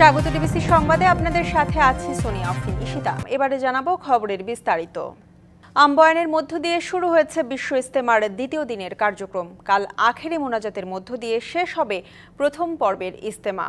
স্বাগত ডিবিসি সংবাদে আপনাদের সাথে আছি সোনিয়া আফরিন। ইশিতা এবারে জানাব খবরের বিস্তারিত। আম্বয়ানের মধ্য দিয়ে শুরু হয়েছে বিশ্ব ইস্তেমার দ্বিতীয় দিনের কার্যক্রম। কাল আখেরি মোনাজাতের মধ্য দিয়ে শেষ হবে প্রথম পর্বের ইস্তেমা।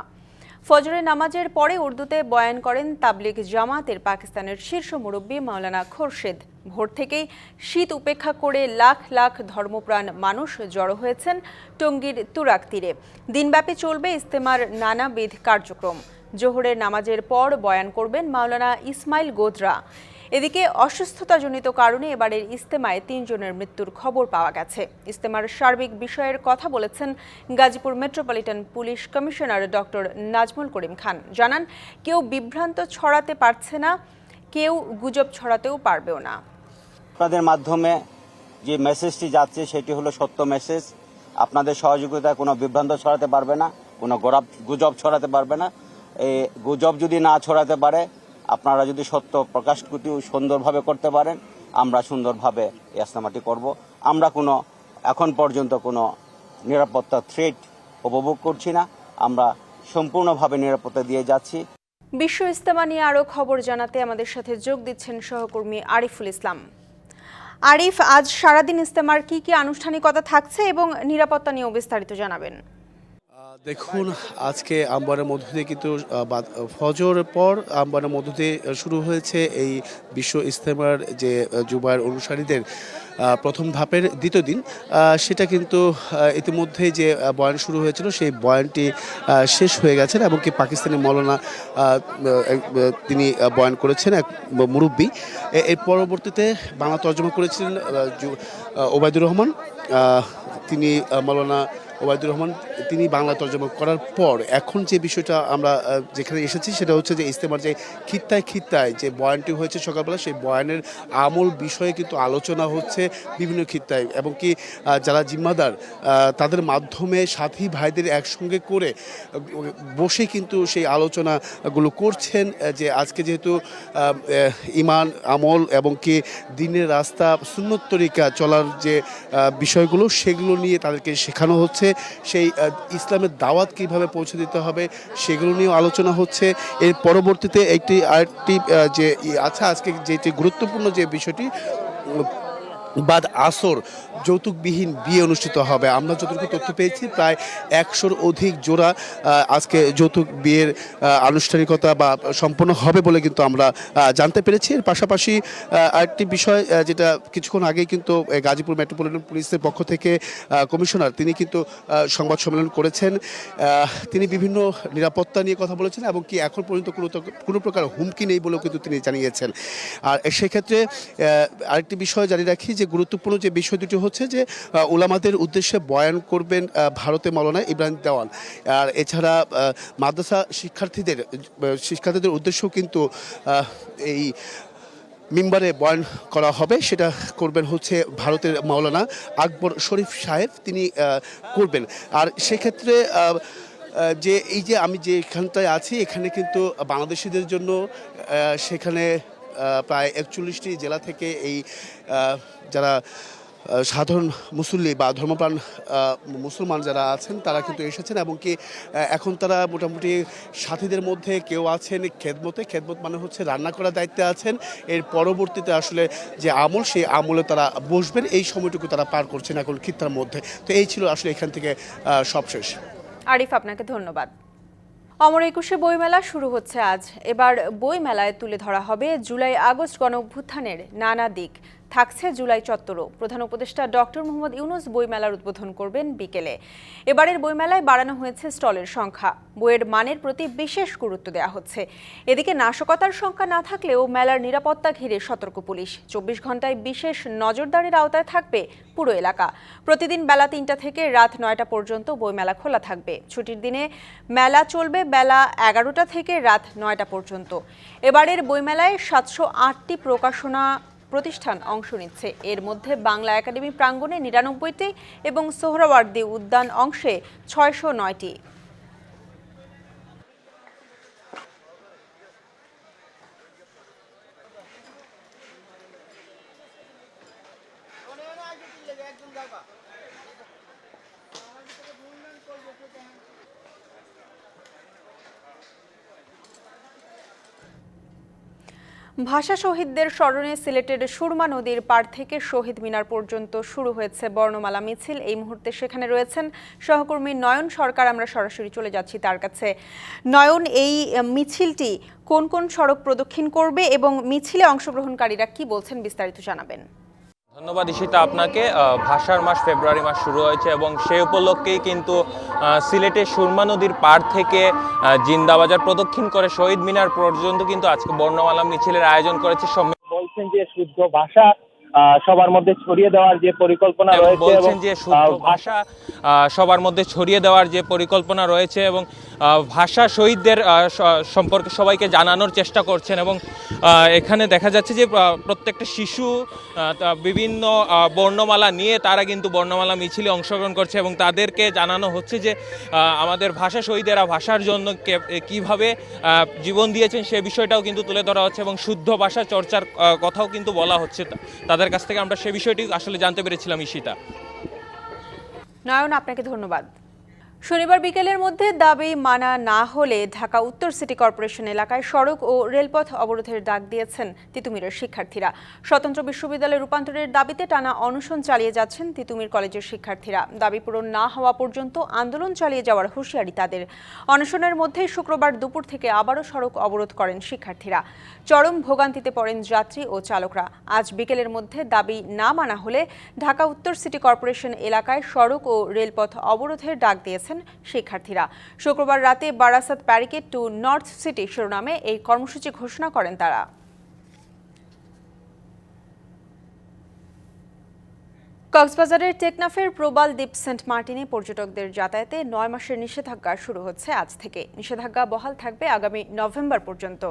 ফজরের নামাজের পরে উর্দুতে বয়ান করেন তাবলিগ জামাতের পাকিস্তানের শীর্ষ মুরব্বী মাওলানা খোরশেদ। ভোর থেকেই শীত উপেক্ষা করে লাখ লাখ ধর্মপ্রাণ মানুষ জড়ো হয়েছেন টঙ্গীর তুরাক তীরে। দিনব্যাপী চলবে ইস্তেমার নানাবিধ কার্যক্রম। জোহরের নামাজের পর বয়ান করবেন মাওলানা ইসমাইল গোদরা। এদিকে অসুস্থতাজনিত কারণে এবারের ইস্তেমায় তিনজনের মৃত্যুর খবর পাওয়া গেছে। ইস্তেমার সার্বিক বিষয়ের কথা বলেছেন Gazipur metropolitan police commissioner doctor Nazmul Karim Khan. জানান, কেউ বিভ্রান্ত ছড়াতে পারছে না, কেউ গুজব ছড়াতেও পারবেও না। আপনাদের মাধ্যমে যে মেসেজটি যাচ্ছে, সেটি হলো সত্য মেসেজ। আপনাদের সহযোগিতায় কোনো বিভ্রান্ত ছড়াতে পারবে না, কোনো গরাব, গুজব ছড়াতে পারবে না। গুজব যদি না ছড়াতে পারে, আপনারা যদি সত্য প্রকাশ কুটি সুন্দরভাবে করতে পারেন, আমরা সুন্দরভাবে এই ইস্তেমাটি করব। আমরা কোনো, এখন পর্যন্ত কোনো নিরাপত্তা থ্রেট উপভোগ করছি না। আমরা সম্পূর্ণভাবে নিরাপত্তা দিয়ে যাচ্ছি। বিশ্ব ইস্তেমা নিয়ে আরও খবর জানাতে আমাদের সাথে যোগ দিচ্ছেন সহকর্মী আরিফুল ইসলাম। আরিফ, আজ সারাদিন ইস্তেমার কি কি আনুষ্ঠানিকতা থাকছে এবং নিরাপত্তা নিয়েও বিস্তারিত জানাবেন। দেখুন, আজকে আম্বারের মধ্য দিয়ে কিন্তু ফজর পর আম্বারের মধ্য দিয়ে শুরু হয়েছে এই বিশ্ব ইস্তেমার যে জুবায়ের অনুসারীদের প্রথম ধাপের দ্বিতীয় দিন। সেটা কিন্তু ইতিমধ্যে যে বয়ান শুরু হয়েছিল, সেই বয়ানটি শেষ হয়ে গেছেন এবং কি পাকিস্তানি মৌলানা তিনি বয়ান করেছেন এক মুরব্বী। এর পরবর্তীতে বাংলা তর্জমা করেছিলেন ওবায়দুর রহমান তিনি মৌলানা ওবায়দুর রহমান, তিনি বাংলা তর্জমা করার পর এখন যে বিষয়টা আমরা যেখানে এসেছি সেটা হচ্ছে যে ইস্তেমার যে খিত্তায় খিত্তায় যে বয়ানটি হয়েছে সকালবেলা, সেই বয়ানের আমল বিষয়ে কিন্তু আলোচনা হচ্ছে বিভিন্ন খিত্তায়। এবং কি যারা জিম্মাদার তাদের মাধ্যমে সাথী ভাইদের একসঙ্গে করে বসে কিন্তু সেই আলোচনাগুলো করছেন যে আজকে যেহেতু ইমান, আমল এবং কি দিনের রাস্তা, সুন্নত তরিকা চলার যে বিষয়গুলো, সেগুলো নিয়ে তাদেরকে শেখানো হচ্ছে, সেই ইসলামের দাওয়াত কীভাবে পৌঁছে দিতে হবে সেগুলো নিয়েও আলোচনা হচ্ছে। এর পরবর্তীতে একটি আরেকটি যে আছে আজকে যেটি গুরুত্বপূর্ণ যে বিষয়টি বাদ আসর যৌতুকবিহীন বিয়ে অনুষ্ঠিত হবে। আমরা যতটুকু তথ্য পেয়েছি, প্রায় একশোর অধিক জোড়া আজকে যৌতুক বিয়ের আনুষ্ঠানিকতা বা সম্পন্ন হবে বলে কিন্তু আমরা জানতে পেরেছি। এর পাশাপাশি আরেকটি বিষয় যেটা কিছুক্ষণ আগেই কিন্তু গাজীপুর মেট্রোপলিটন পুলিশের পক্ষ থেকে কমিশনার তিনি কিন্তু সংবাদ সম্মেলন করেছেন। তিনি বিভিন্ন নিরাপত্তা নিয়ে কথা বলেছেন এবং কি এখন পর্যন্ত কোনো কোনো প্রকার হুমকি নেই বলেও কিন্তু তিনি জানিয়েছেন। আর সেক্ষেত্রে আরেকটি বিষয় জানিয়ে রাখি যে গুরুত্বপূর্ণ যে বিষয় দুটি হচ্ছে যে আহ, উলামাদের উদ্দেশ্যে বয়ান করবেন ভারতে মৌলানা ইব্রাহিম দেওয়ান। আর এছাড়া মাদ্রাসা শিক্ষার্থীদের শিক্ষার্থীদের উদ্দেশ্যেও কিন্তু এই মিম্বারে বয়ান করা হবে। সেটা করবেন হচ্ছে ভারতের মাওলানা আকবর শরীফ সাহেব তিনি করবেন। আর সেক্ষেত্রে যে এই যে আমি যে এখানটায় আছি এখানে কিন্তু বাংলাদেশিদের জন্য সেখানে প্রায় একচল্লিশটি জেলা থেকে এই যারা সাধারণ মুসল্লি বা ধর্মপ্রাণ মুসলমান যারা আছেন, তারা কিন্তু এসেছেন এবং কি এখন তারা মোটামুটি সাথীদের মধ্যে কেউ আছেন খেদমতে। খেদমত মানে হচ্ছে রান্না করার দায়িত্বে আছেন। এর পরবর্তীতে আসলে যে আমল, সেই আমলে তারা বসবেন। এই সময়টুকু তারা পার করছেন এখন খিত্তার মধ্যে। তো এই ছিল আসলে এখান থেকে সবশেষ। সব আরিফ, আপনাকে ধন্যবাদ। অমর একুশে বইমেলা শুরু হচ্ছে আজ। এবার বইমেলায় তুলে ধরা হবে জুলাই আগস্ট গণ নানা দিক। থাকছে জুলাই চত্বরও। প্রধান উপদেষ্টা ডক্টর মোহাম্মদ ইউনুস বইমেলার উদ্বোধন করবেন বিকেলে। এবারের বইমেলায় বাড়ানো হয়েছে স্টলের সংখ্যা। বইয়ের মানের প্রতি বিশেষ গুরুত্ব দেওয়া হচ্ছে। এদিকে নাশকতার সংখ্যা না থাকলেও মেলার নিরাপত্তা ঘিরে সতর্ক পুলিশ। চব্বিশ ঘন্টায় বিশেষ নজরদারির আওতায় থাকবে পুরো এলাকা। প্রতিদিন বেলা তিনটা থেকে রাত নয়টা পর্যন্ত বইমেলা খোলা থাকবে। ছুটির দিনে মেলা চলবে বেলা এগারোটা থেকে রাত নয়টা পর্যন্ত। এবারের বইমেলায় সাতশো আটটি প্রকাশনা প্রতিষ্ঠান অংশ নিচ্ছে। এর মধ্যে বাংলা একাডেমি প্রাঙ্গণে নিরানব্বইটি এবং সোহরাওয়ার্দী উদ্যান অংশে ছয়শো নয়টি। ভাষা শহীদদের স্মরণে সিলেটের সুরমা নদীর পার থেকে শহীদ মিনার পর্যন্ত শুরু হয়েছে বর্ণমালা মিছিল। এই মুহূর্তে সেখানে রয়েছেন সহকর্মী নয়ন সরকার। আমরা সরাসরি চলে যাচ্ছি তার কাছে। নয়ন, এই মিছিলটি কোন কোন সড়ক প্রদক্ষিণ করবে এবং মিছিলে অংশগ্রহণকারীরা কি বলছেন বিস্তারিত জানাবেন। ধন্যবাদ ঈশিতা আপনাকে ভাষার মাস ফেব্রুয়ারি মাস শুরু হয়েছে এবং সেই উপলক্ষেই কিন্তু সিলেটের সুরমা নদীর পাড় থেকে জিন্দাবাজার প্রদক্ষিণ করে শহীদ মিনার পর্যন্ত কিন্তু আজকে বর্ণমালা মিছিলের আয়োজন করেছে বলছেন যে শুদ্ধ ভাষা সবার মধ্যে ছড়িয়ে দেওয়ার যে পরিকল্পনা এবং রয়েছে বলছেন যে শুদ্ধ ভাষা আহ, সবার মধ্যে ছড়িয়ে দেওয়ার যে পরিকল্পনা রয়েছে এবং ভাষা শহীদদের সম্পর্কে সবাইকে জানানোর চেষ্টা করছেন এবং এখানে দেখা যাচ্ছে যে প্রত্যেকটা শিশু বিভিন্ন বর্ণমালা নিয়ে তারা কিন্তু বর্ণমালা মিছিলে অংশগ্রহণ করছে এবং তাদেরকে জানানো হচ্ছে যে আমাদের ভাষা শহীদেরা ভাষার জন্য কীভাবে জীবন দিয়েছেন সে বিষয়টাও কিন্তু তুলে ধরা হচ্ছে এবং শুদ্ধ ভাষা চর্চার কথাও কিন্তু বলা হচ্ছে তাদের কাছ থেকে আমরা সে বিষয়টি আসলে জানতে পেরেছিলাম, ঈশিতা। নয়ন, আপনাকে ধন্যবাদ। শনিবার বিকেলের মধ্যে দাবি মানা না হলে ঢাকা উত্তর সিটি কর্পোরেশন এলাকায় সড়ক ও রেলপথ অবরোধের ডাক দিয়েছেন তিতুমিরের শিক্ষার্থীরা। স্বতন্ত্র বিশ্ববিদ্যালয় রূপান্তরের দাবিতে টানা অনশন চালিয়ে যাচ্ছেন তিতুমির কলেজের শিক্ষার্থীরা। দাবি পূরণ না হওয়া পর্যন্ত আন্দোলন চালিয়ে যাওয়ার হুঁশিয়ারি তাদের। অনশনের মধ্যেই শুক্রবার দুপুর থেকে আবারও সড়ক অবরোধ করেন শিক্ষার্থীরা। চরম ভোগান্তিতে পড়েন যাত্রী ও চালকরা। আজ বিকেলের মধ্যে দাবি না মানা হলে ঢাকা উত্তর সিটি কর্পোরেশন এলাকায় সড়ক ও রেলপথ অবরোধের ডাক দিয়েছেন শিক্ষার্থীরা। শুক্রবার রাতে Barasat barricade to north city শিরোনামে এই কর্মসূচি ঘোষণা করেন তারা। কক্সবাজারের টেকনাফের প্রবাল দ্বীপ সেন্ট মার্টিনে পর্যটকদের যাতায়াতে নয় মাসের নিষেধাজ্ঞা শুরু হচ্ছে আজ থেকে। নিষেধাজ্ঞা বহাল থাকবে আগামী নভেম্বর পর্যন্ত।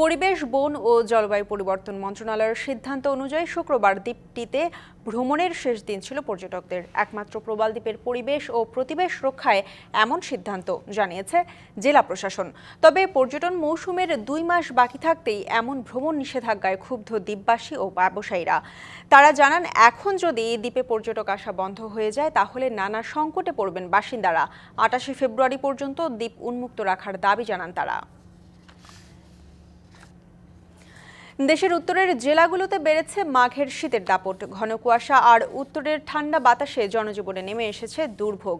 পরিবেশ, বন ও জলবায়ু পরিবর্তন মন্ত্রণালয়ের সিদ্ধান্ত অনুযায়ী শুক্রবার দ্বীপটিতে ভ্রমণের শেষ দিন ছিল পর্যটকদের। একমাত্র প্রবাল দ্বীপের পরিবেশ ও প্রতিবেশ রক্ষায় এমন সিদ্ধান্ত জানিয়েছে জেলা প্রশাসন। তবে পর্যটন মৌসুমের দুই মাস বাকি থাকতেই এমন ভ্রমণ নিষেধাজ্ঞায় ক্ষুব্ধ দ্বীপবাসী ও ব্যবসায়ীরা। তারা জানান, এখন যদি দ্বীপে পর্যটক আসা বন্ধ হয়ে যায়, তাহলে নানা সংকটে পড়বেন বাসিন্দারা। আটাশে ফেব্রুয়ারি পর্যন্ত দ্বীপ উন্মুক্ত রাখার দাবি জানান তারা। দেশের উত্তরের জেলাগুলোতে বেড়েছে মাঘের শীতের দাপট। ঘন কুয়াশা আর উত্তরের ঠান্ডা বাতাসে জনজীবনে নেমে এসেছে দুর্ভোগ।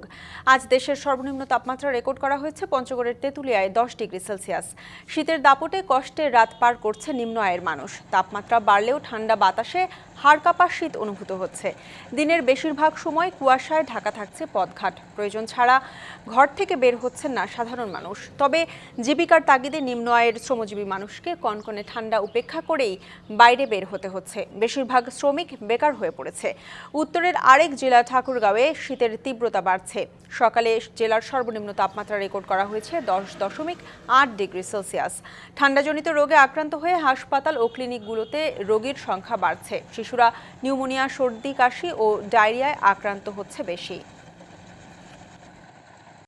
আজ দেশের সর্বনিম্ন তাপমাত্রা রেকর্ড করা হয়েছে পঞ্চগড়ের তেঁতুলিয়ায় দশ ডিগ্রি সেলসিয়াস। শীতের দাপটে কষ্টে রাত পার করছে নিম্ন আয়ের মানুষ। তাপমাত্রা বাড়লেও ঠান্ডা বাতাসে হাড় কাঁপা শীত অনুভূত হচ্ছে। দিনের বেশিরভাগ সময় কুয়াশায় ঢাকা থাকছে পথঘাট। প্রয়োজন ছাড়া ঘর থেকে বের হচ্ছেন না সাধারণ মানুষ। তবে জীবিকার তাগিদে নিম্ন আয়ের শ্রমজীবী মানুষকে কনকনে ঠান্ডা উপেক্ষা করেই বাইরে বের হতে হচ্ছে। বেশিরভাগ শ্রমিক বেকার হয়ে পড়েছে। উত্তরের আরেক জেলা ঠাকুরগাঁওয়ে শীতের তীব্রতা বাড়ছে। সকালে জেলার সর্বনিম্ন তাপমাত্রা রেকর্ড করা হয়েছে দশ দশমিক আট ডিগ্রি সেলসিয়াস। ঠান্ডাজনিত রোগে আক্রান্ত হয়ে হাসপাতাল ও ক্লিনিকগুলোতে রোগীর সংখ্যা বাড়ছে। শিশুরা নিউমোনিয়া, সর্দি, কাশি ও ডায়রিয়ায় আক্রান্ত হচ্ছে বেশি।